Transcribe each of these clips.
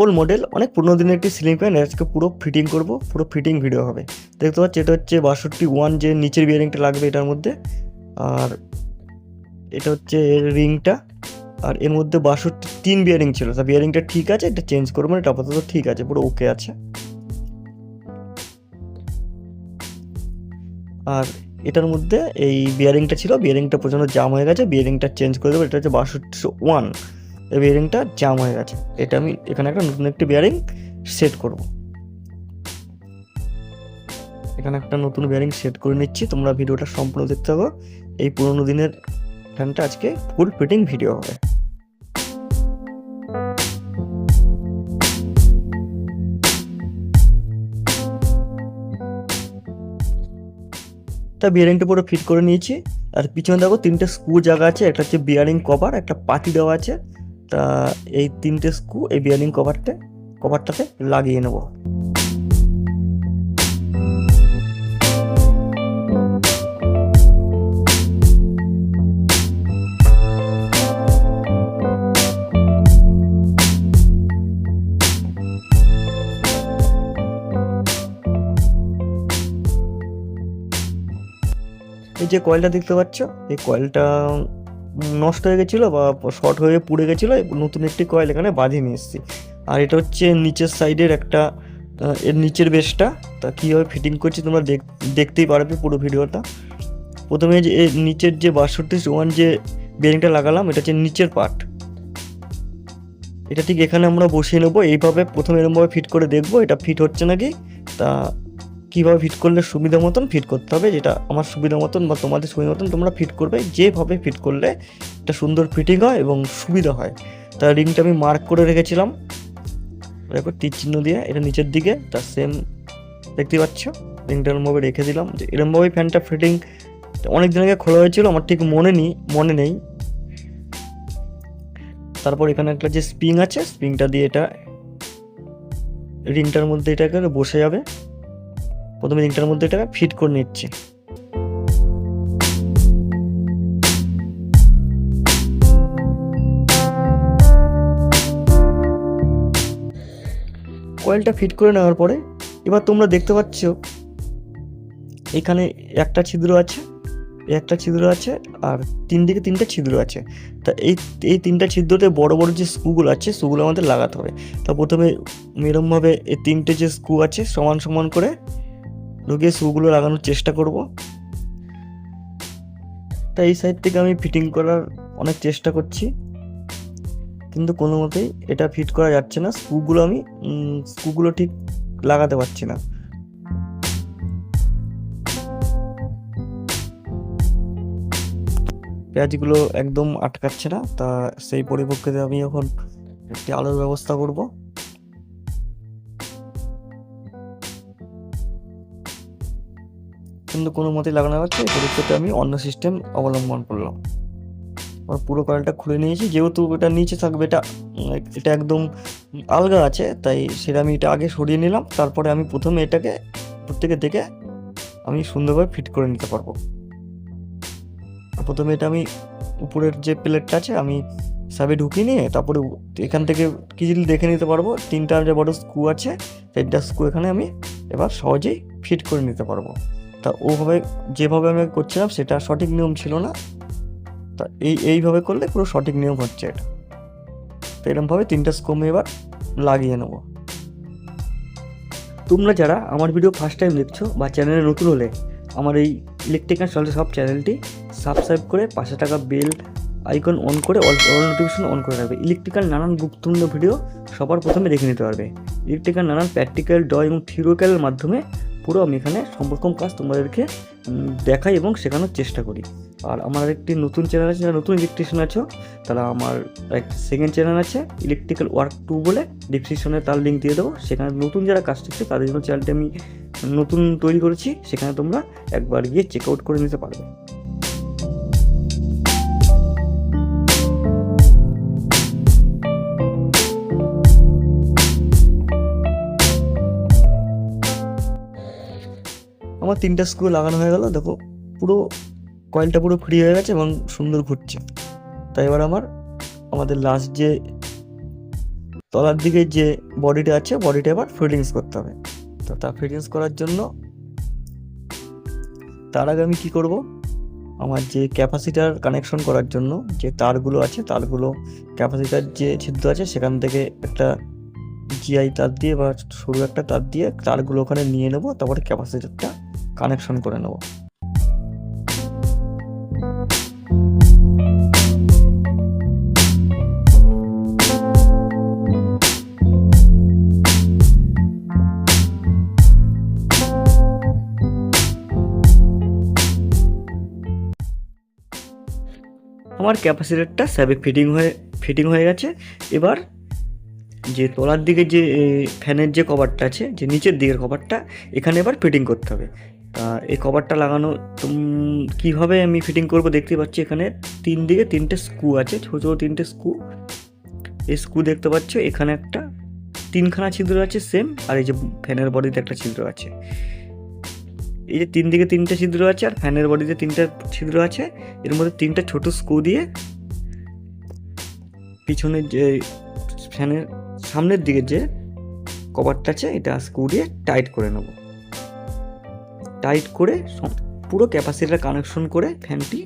Old model, অনেক পুরোনো দিনের একটি সিলিং ফ্যান আজকে পুরো ফিটিং করব, পুরো ফিটিং ভিডিও হবে। দেখতে পাচ্ছি, এটা হচ্ছে বাষট্টি ওয়ান যে নিচের বিয়ারিংটা লাগবে এটার মধ্যে, আর এটা হচ্ছে রিংটা আর এর মধ্যে বাষট্টি তিন বিয়ারিং ছিল। তা বিয়ারিংটা ঠিক আছে, এটা চেঞ্জ করব না, এটা আপাতত ঠিক আছে, পুরো ওকে আছে। আর এটার মধ্যে এই বিয়ারিংটা ছিল বিয়ারিংটা প্রচণ্ড জাম হয়ে গেছে বিয়ারিংটা চেঞ্জ করে দেবো, এটা হচ্ছে বাষট্টি ওয়ান। এই বিয়ারিংটা জাম হয়ে গেছে। এটা আমি এখানে একটা নতুন একটি বিয়ারিং সেট করব। এখানে একটা নতুন বিয়ারিং সেট করে নিচ্ছি। তোমরা ভিডিওটা সম্পূর্ণ দেখতে হবে এই পুরোনো দিনের ফ্যানটা আজকে ফুল ফিটিং ভিডিও হবে। তা বিয়ারিংটা পুরো ফিট করে নিয়েছি। আর পিছনে দেখো তিনটে স্ক্রু জায়গা আছে। একটা হচ্ছে বিয়ারিং কভার একটা পাটি দেওয়া আছে। তা এই তিনটে স্ক্রু, এই বিয়ারিং কভারটা, কভারটাতে লাগিয়ে নেব। এই যে কয়েলটা দেখতে পাচ্ছ, এই কয়েলটা নষ্ট হয়ে গেছিল বা শর্ট হয়ে পুড়ে গেছিল নতুন একটি কয়েল এখানে বাঁধিয়ে নিয়ে এসেছি। আর এটা হচ্ছে নিচের সাইডের একটা এর নিচের বেসটা তা কীভাবে ফিটিং করছি তোমরা দেখ, দেখতেই পারবে পুরো ভিডিওটা। প্রথমে যে এর নিচের যে বাষট্টি ওয়ান যে বেরিংটা লাগালাম, এটা হচ্ছে নিচের পার্ট এটা ঠিক এখানে আমরা বসিয়ে নেব। এইভাবে প্রথমে এরকমভাবে ফিট করে দেখব, এটা ফিট হচ্ছে নাকি? তা কীভাবে ফিট করলে সুবিধা মতন ফিট করতে হবে, যেটা আমার সুবিধা মতন বা তোমাদের সুবিধা মতন তোমরা ফিট করবে, যেভাবে ফিট করলে এটা সুন্দর ফিটিং হয় এবং সুবিধা হয়। তা রিংটা আমি মার্ক করে রেখেছিলাম। দেখো, তীর চিহ্ন দিয়ে, এটা নিচের দিকে তার সেম দেখতে পাচ্ছ? রিংটা এরমভাবে রেখে দিলাম। যে এরমভাবেই ফ্যানটা ফিটিং অনেক দিন আগে খোলা হয়েছিল, আমার ঠিক মনে নেই মনে নেই। তারপর এখানে একটা যে স্প্রিং আছে স্প্রিংটা দিয়ে এটা রিংটার মধ্যে এটাকে বসে যাবে। প্রথমে রিংটার মধ্যে এটা ফিট করে নিচ্ছি। কয়েলটা ফিট করে নেওয়ার পরে এবার তোমরা দেখতে পাচ্ছ, এখানে একটা ছিদ্র আছে, একটা ছিদ্র আছে আর তিন দিকে তিনটা ছিদ্র আছে। তা এই এই তিনটা ছিদ্রতে বড় বড় যে স্ক্রুগুলো আছে স্ক্রুগুলো আমাদের লাগাতে হবে। তা প্রথমে এরমভাবে এই তিনটে যে স্ক্রু আছে, সমান সমান করে ঢুকিয়ে স্ক্রুগুলো লাগানোর চেষ্টা করব। তা এই সাইড থেকে আমি ফিটিং করার অনেক চেষ্টা করছি। কিন্তু কোনো মতেই এটা ফিট করা যাচ্ছে না। স্ক্রুগুলো আমি উম, স্ক্রুগুলো ঠিক লাগাতে পারছি না। পেঁয়াজগুলো একদম আটকাচ্ছে না। তা সেই পরিপ্রেক্ষিতে আমি এখন একটি আলোর ব্যবস্থা করব। কিন্তু কোনো মতেই লাগানো যাচ্ছে পরিপ্রেক্ষিতে আমি অন্য সিস্টেম অবলম্বন করলাম। আর পুরো কয়েলটা খুলে নিয়েছি, যেহেতু এটা নিচে থাকবে, এটা এটা একদম আলগা আছে, তাই সেটা আমি এটা আগে সরিয়ে নিলাম, তারপরে আমি প্রথমে এটাকে প্রত্যেকে দেখে আমি সুন্দরভাবে ফিট করে নিতে পারব। প্রথমে এটা আমি উপরের যে প্লেটটা আছে, আমি সাবে ঢুকিয়ে নিয়ে তারপরে এখান থেকে কিজিল দেখে নিতে পারব, তিনটা যে বড় স্ক্রু আছে তিনটা স্ক্রু এখানে আমি এবার সহজেই ফিট করে নিতে পারব। তা ওভাবে যেভাবে আমি করছিলাম সেটা সঠিক নিয়ম ছিল না। তা এই, এইভাবে করলে পুরো সঠিক নিয়ম হচ্ছে এটা। তো এরকমভাবে তিনটা স্ক্রু আমি এবার লাগিয়ে নেব। তোমরা যারা আমার ভিডিও ফার্স্ট টাইম দেখছ বা চ্যানেলে নতুন হলে, আমার এই ইলেকট্রিক্যাল সলিউশন সব চ্যানেলটি সাবস্ক্রাইব করে পাশে টাকা বেল আইকন অন করে অল অল নোটিফিকেশন অন করে রাখবে। ইলেকট্রিক্যাল নানান গুরুত্বপূর্ণ ভিডিও সবার প্রথমে দেখে নিতে পারবে। ইলেকট্রিক্যাল নানান প্র্যাকটিক্যাল ড এবং থিওরিক্যালের মাধ্যমে পুরো আমি এখানে সম্পর্কম কাজ তোমাদেরকে দেখাই এবং শেখানোর চেষ্টা করি। আর আমার একটি নতুন চ্যানেল আছে, যারা নতুন ইলেকট্রিশিয়ান আছো, তারা আমার একটি সেকেন্ড চ্যানেল আছে ইলেকট্রিক্যাল ওয়ার্ক টু বলে। ডিসক্রিপশনে তার লিঙ্ক দিয়ে দেবো। সেখানে নতুন যারা কাজ শিখছে, তাদের জন্য চ্যানেলটি আমি নতুন তৈরি করেছি। সেখানে তোমরা একবার গিয়ে চেক আউট করে নিতে পারবে। আমার তিনটা স্ক্রু লাগানো হয়ে গেল, দেখো, পুরো কয়েলটা পুরো ফ্রি হয়ে গেছে এবং সুন্দর ঘুরছে। তাই এবার আমার, আমাদের লাস্ট যে তলার দিকে যে বডিটা আছে বডিটা এবার ফিটিংস করতে হবে। তো তা ফিটিংস করার জন্য তার আগে আমি কী করব? আমার যে ক্যাপাসিটার কানেকশন করার জন্য যে তারগুলো আছে, তারগুলো ক্যাপাসিটার যে ছিদ্র আছে, সেখান থেকে একটা জিআই তার দিয়ে বা সরু একটা তার দিয়ে তারগুলো ওখানে নিয়ে নেব, তারপরে ক্যাপাসিটারটা কানেকশন করে নেব। আমার ক্যাপাসিটারটা স্যাবে ফিটিং হয়ে ফিটিং হয়ে গেছে। এবার যে তলার দিকে যে ফ্যানের যে কভারটা আছে, যে নিচের দিকের কভারটা, এখানে এবার ফিটিং করতে হবে। এই কভারটা লাগানো কীভাবে আমি ফিটিং করব দেখতে পাচ্ছি এখানে তিন দিকে তিনটে স্ক্রু আছে, ছোটো ছোটো তিনটে স্ক্রু। এই স্ক্রু দেখতে পাচ্ছ, এখানে একটা তিনখানা ছিদ্র আছে সেম আর এই যে ফ্যানের বডিতে একটা ছিদ্র আছে। এই যে তিন দিকে তিনটে ছিদ্র আছে, আর ফ্যানের বডিতে তিনটা ছিদ্র আছে, এর মধ্যে তিনটা ছোট স্ক্রু দিয়ে পিছনের যে ফ্যানের সামনের দিকে যে কভারটা আছে, এটা স্ক্রু দিয়ে টাইট করে নেব। টাইট করে পুরো ক্যাপাসিটার কানেকশন করে ফ্যানটি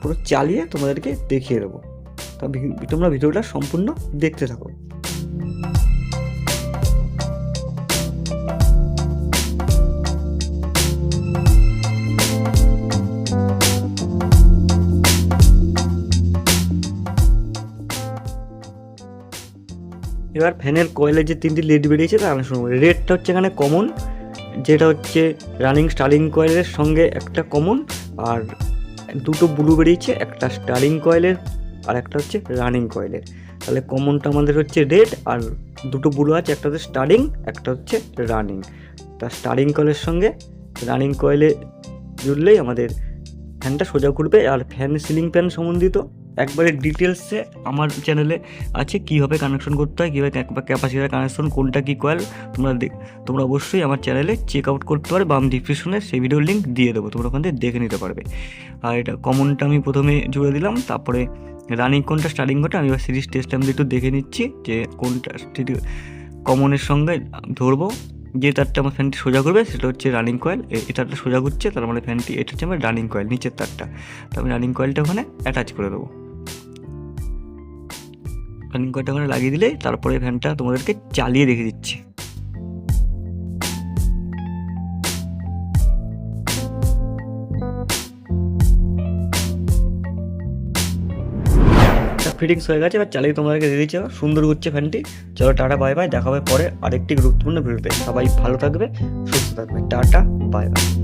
পুরো চালিয়ে তোমাদেরকে দেখিয়ে দেবো। তা তোমরা ভিডিওটা সম্পূর্ণ দেখতে থাকো। এবার ফ্যানের কয়েলের যে তিনটি লেড বেরিয়েছে, তার কানেকশন করব রেডটা হচ্ছে এখানে কমন যেটা হচ্ছে রানিং স্টার্লিং কয়েলের সঙ্গে একটা কমন আর দুটো ব্লু বেরিয়েছে, একটা স্টার্লিং কয়েলের আর একটা হচ্ছে রানিং কয়েলের। তাহলে কমনটা আমাদের হচ্ছে রেড আর দুটো ব্লু আছে, একটা হচ্ছে স্টার্টিং একটা হচ্ছে রানিং তা স্টার্টিং কয়েলের সঙ্গে রানিং কয়েলে জুড়লেই আমাদের ফ্যানটা সোজা ঘুরবে আর ফ্যান সিলিং ফ্যান সম্বন্ধিত একবারে ডিটেলসে আমার চ্যানেলে আছে কীভাবে কানেকশন করতে হয়, কীভাবে ক্যাপাসিটার কানেকশন কোনটা কী কয়েল তোমরা তোমরা অবশ্যই আমার চ্যানেলে চেক আউট করতে পারবে বা আমি ডিসক্রিপশনে সেই ভিডিওর লিঙ্ক দিয়ে দেবো, তোমরা ওখান থেকে দেখে নিতে পারবে। আর এটা কমনটা আমি প্রথমে জুড়ে দিলাম, তারপরে রানিং কোনটা স্টার্টিং কোনটা আমি এবার সিরিজ টেস্ট আমি একটু দেখে নিচ্ছি যে কোনটা কমনের সঙ্গে ধরবো, যে তারটা আমার ফ্যানটি সোজা করবে, সেটা হচ্ছে রানিং কয়েল এই তারটা সোজা ঘুরছে, তার মানে ফ্যানটি এটা হচ্ছে আমার রানিং কয়েল নিচের তারটা। তো আমি রানিং কয়েলটা ওখানে অ্যাটাচ করে দেবো। রানিং কয়েলটা ওখানে লাগিয়ে দিলে তারপরে ফ্যানটা তোমাদেরকে চালিয়ে দেখে দিচ্ছি। ফিটিংস হয়ে গেছে, এবার চালিয়ে তোমাদেরকে দিয়ে দিচ্ছে সুন্দর ঘুরছে ফ্যানটি চলো টাটা বাই বাই দেখা হবে পরে আরেকটি গুরুত্বপূর্ণ ভিডিওতে। সবাই ভালো থাকবে, সুস্থ থাকবে। Tata bye bye